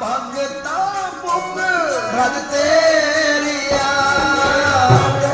ਭਗਤਾ ਮੁਖ ਰਜ ਤੇਰੀ ਆ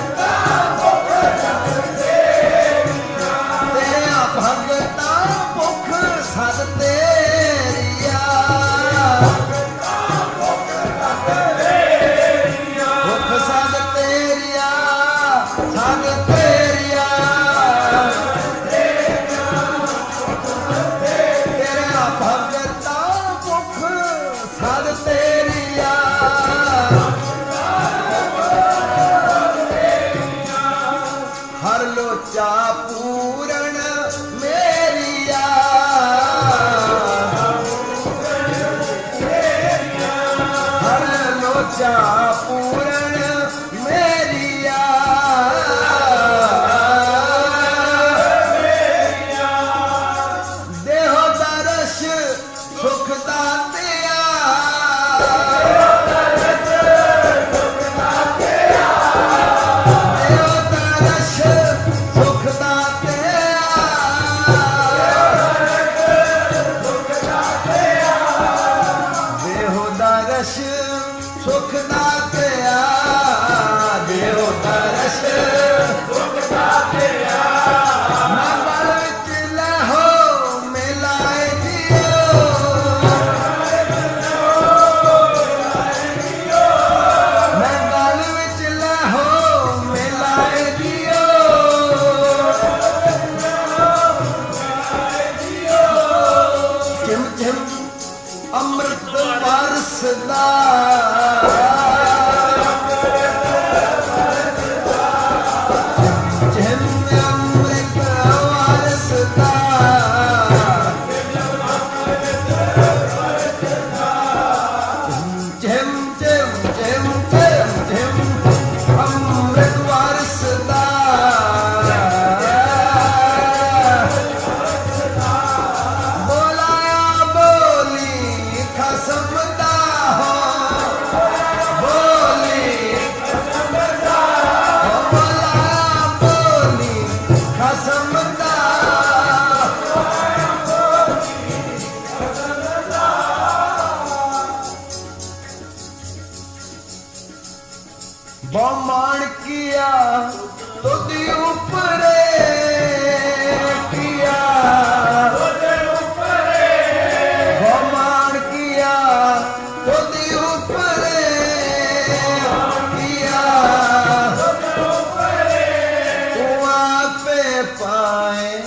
ਪਾਏ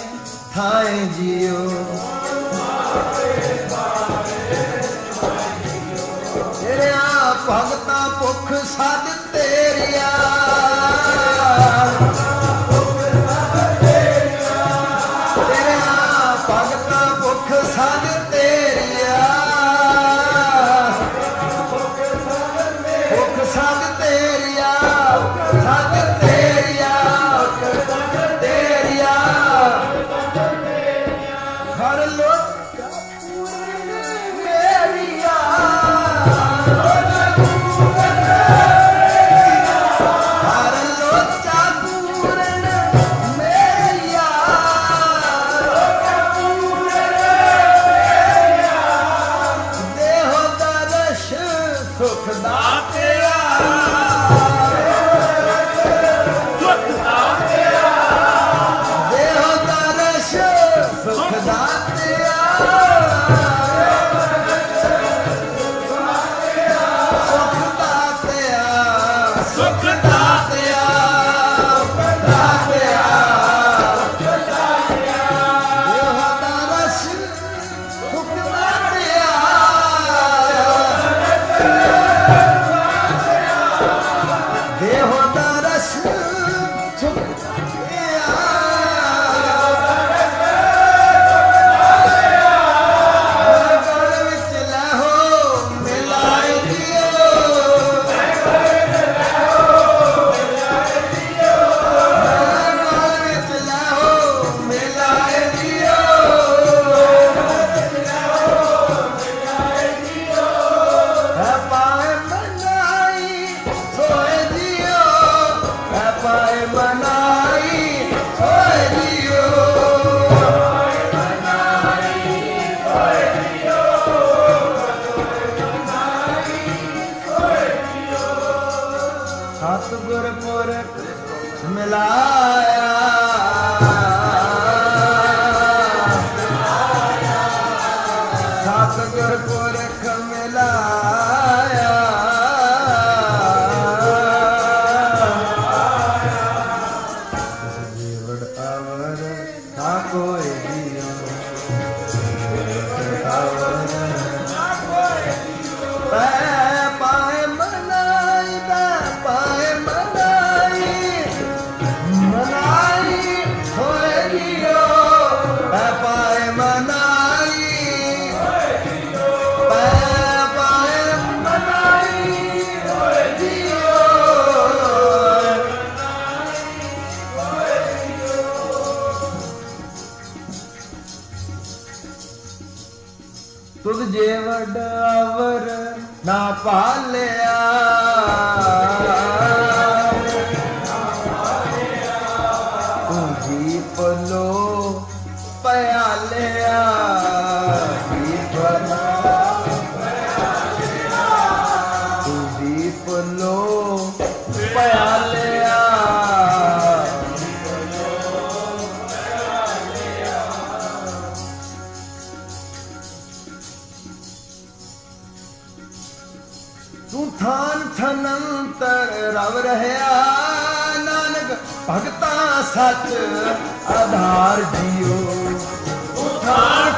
ਹਾਏ ਜਿਉ। ਤੇਰੇ ਭਗਤਾਂ ਭੁੱਖ ਸਾਧ ਤੇਰੀਆ। ちょっと待って ਸਤਿਗੁਰ ਪੁਰਖ ਮਿਲਾਇਆ। ਤੂੰ ਥਾਨ ਥਨੰਤਰ ਰਵ ਰਹਿਆ ਨਾਨਕ ਭਗਤਾ ਸੱਚ ਆਧਾਰ ਜੀਓ ਤੂੰ ਥਾਨ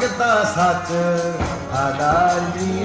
ਮੰਗਦਾ ਸੱਚ ਆਦਾਲੀ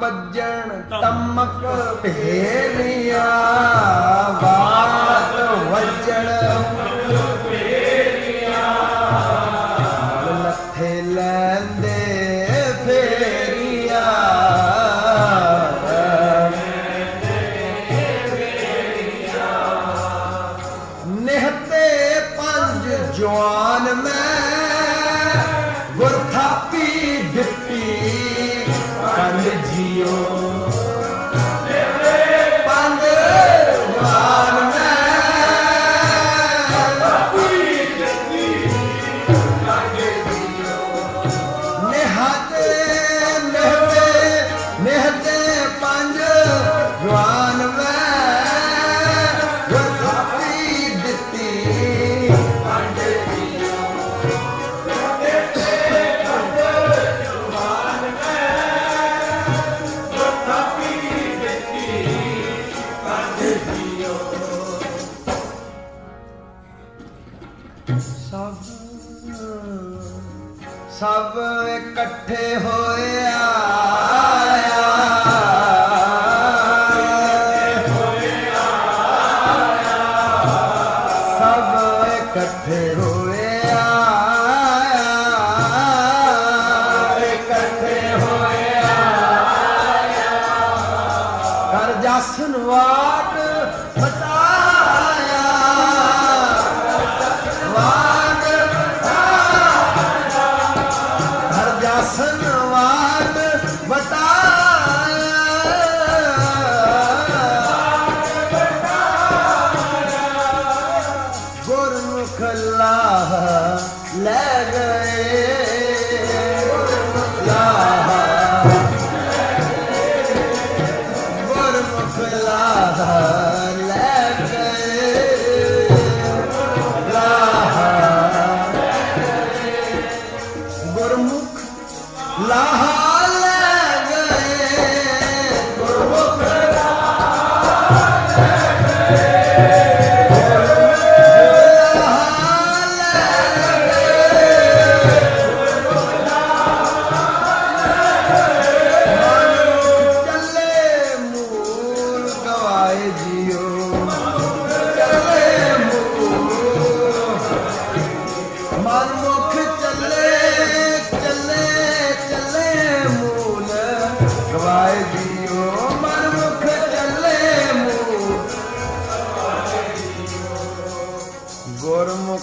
ਵੱਜਣ ਟਮਕ ਭੇਰੀਆਂ ਵਾਤ ਵੱਜਣ Wow.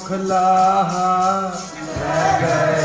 ਗੁਰਮੁਖ ਲਾਹਾ ਲੈ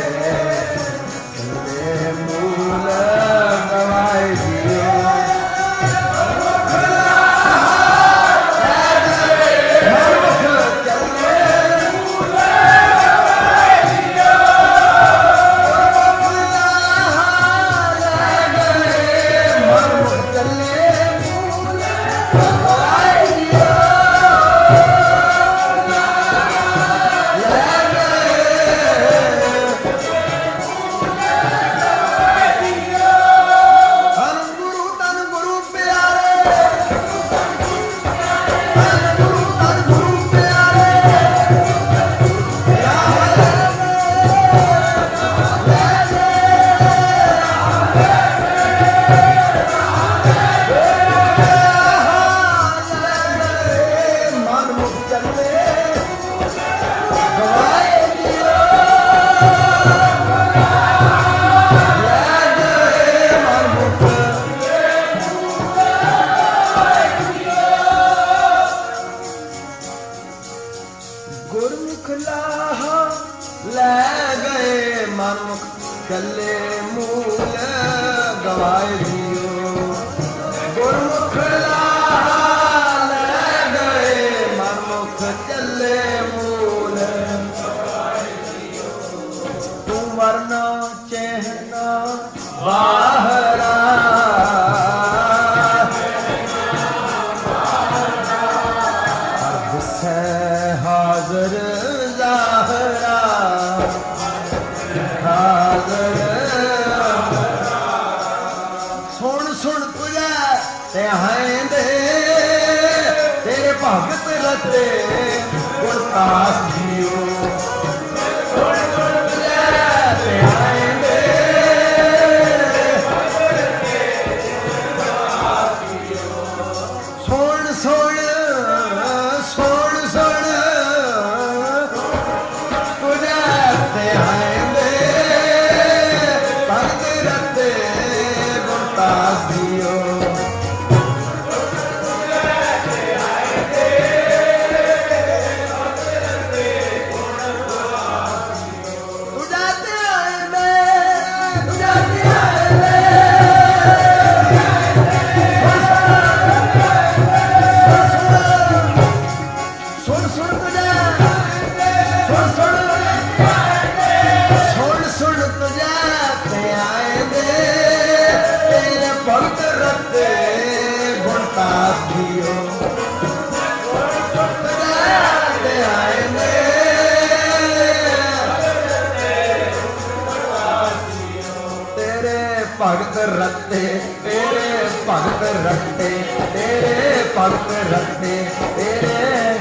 ਰੱਤੇ, ਤੇਰੇ ਭਗਤ ਰੱਤੇ, ਤੇਰੇ ਭਗਤ ਰੱਤੇ, ਤੇਰੇ।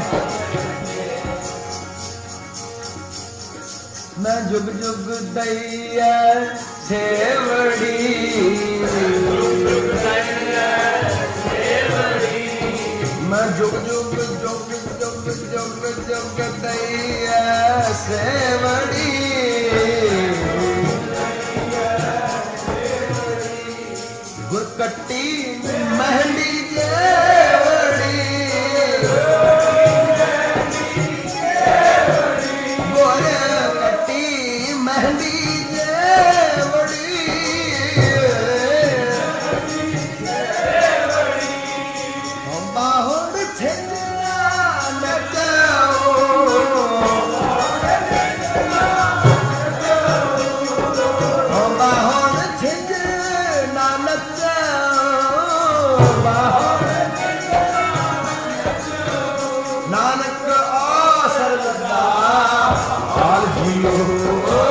ਮੈਂ ਜੁਗ ਜੁਗ ਦਈਐ ਸੇਵੜੀ। ਮੈਂ ਜੁਗ ਜੁਗ ਜੁਗ ਜੁਗ ਜੁਗ ਜੁਗ ਦਈਐ ਸੇਵੜੀ। Oh.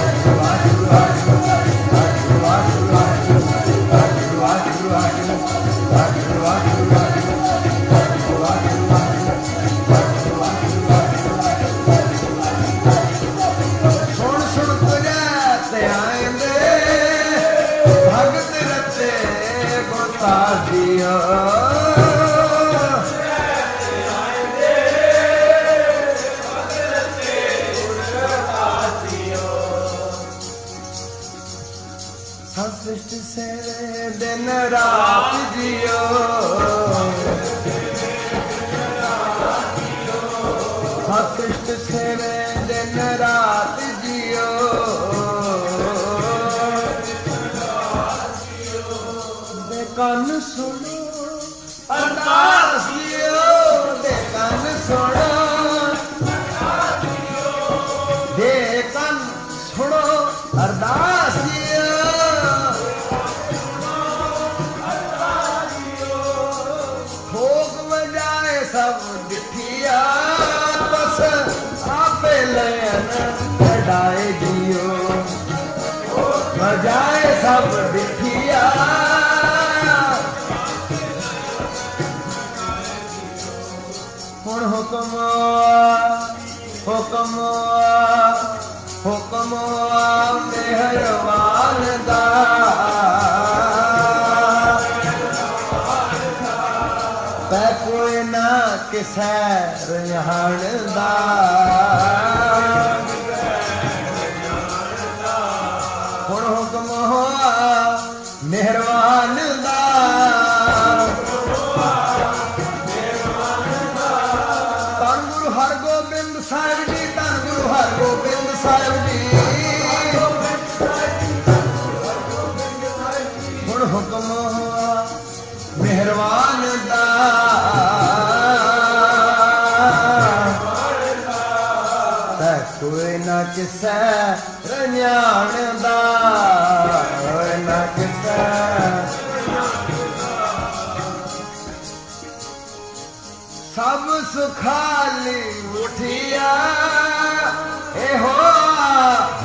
ਸਭ ਡਿਠੀਆ ਬਸ ਆਪੇ ਲੈਣ ਕਢਾਏ ਜੀਓ। ਵਜਾਏ ਸਭ ਡਿਠੀਆ ਹੁਣ ਹੁਕਮ ਹੁਕਮ ਹੁਕਮ ਮਿਹਰਬਾਨ ਕਿਸੈ ਰਹਿਣ ਦਾ।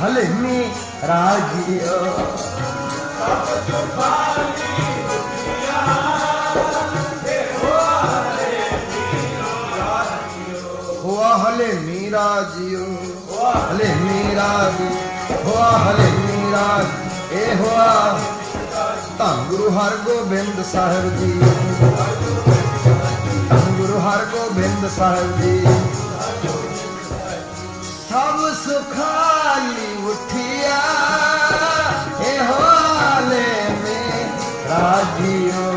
ਹਲਮੀ ਰਾਜਿਓ। ਹੋਆ ਹਲੇ ਮੀਰਾ ਜੀਓ ਹਲੇ ਮੀਰਾ ਜੀ ਹੋਆ ਹਲੇ ਮੀਰਾ ਇਹ ਹੋਆ ਧੰਨ ਗੁਰੂ ਹਰਗੋਬਿੰਦ ਸਾਹਿਬ ਜੀ। ਧੰਨ ਗੁਰੂ ਹਰਗੋਬਿੰਦ ਸਾਹਿਬ ਜੀ। i Adios.